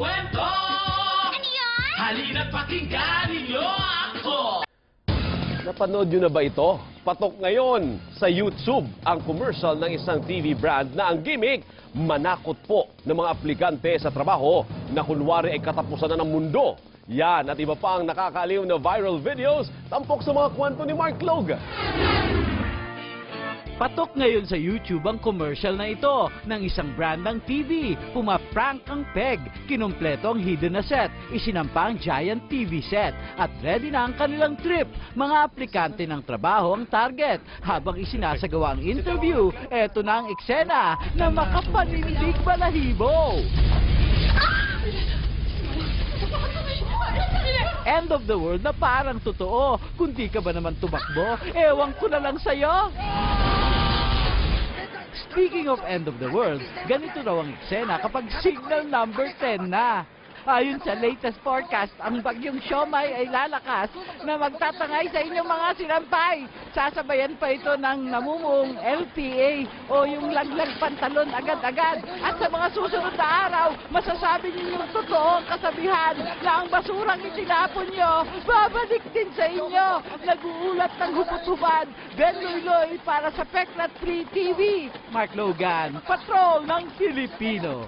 kwento! Ano yun? Halina't pakinggan ninyo ako! Napanood nyo na ba ito? Patok ngayon sa YouTube ang commercial ng isang TV brand na ang gimmick, manakot po ng mga aplikante sa trabaho na kunwari ay katapusan na ng mundo. Yan at iba pa ang nakakaaliw na viral videos tampok sa mga kwento ni Mark Logue. Patok ngayon sa YouTube ang commercial na ito ng isang brand ng TV. Pumaprank ang peg, kinumpleto ang hidden na set, isinampa ang giant TV set, at ready na ang kanilang trip. Mga aplikante ng trabaho ang target. Habang isinasagawa ang interview, eto na ang eksena na makapanindig balahibo. End of the world na parang totoo. Kung di ka ba naman tumakbo, ewan ko na lang sa'yo. Speaking of end of the world, ganito raw ang eksena kapag signal number 10 na. Ayon sa latest forecast, ang bagyong Siomay ay lalakas na magtatangay sa inyong mga sinampay. Sasabayan pa ito ng namumuong LPA o yung laglag pantalon agad-agad. At sa mga susunod na araw, masasabi ninyong totoo ang kasabihan na ang basurang itinapon nyo, babalik din sa inyo. Nag-uulat ng huputuban, Ben Loy para sa Peklat Free TV. Mark Logan, Patrol ng Filipino.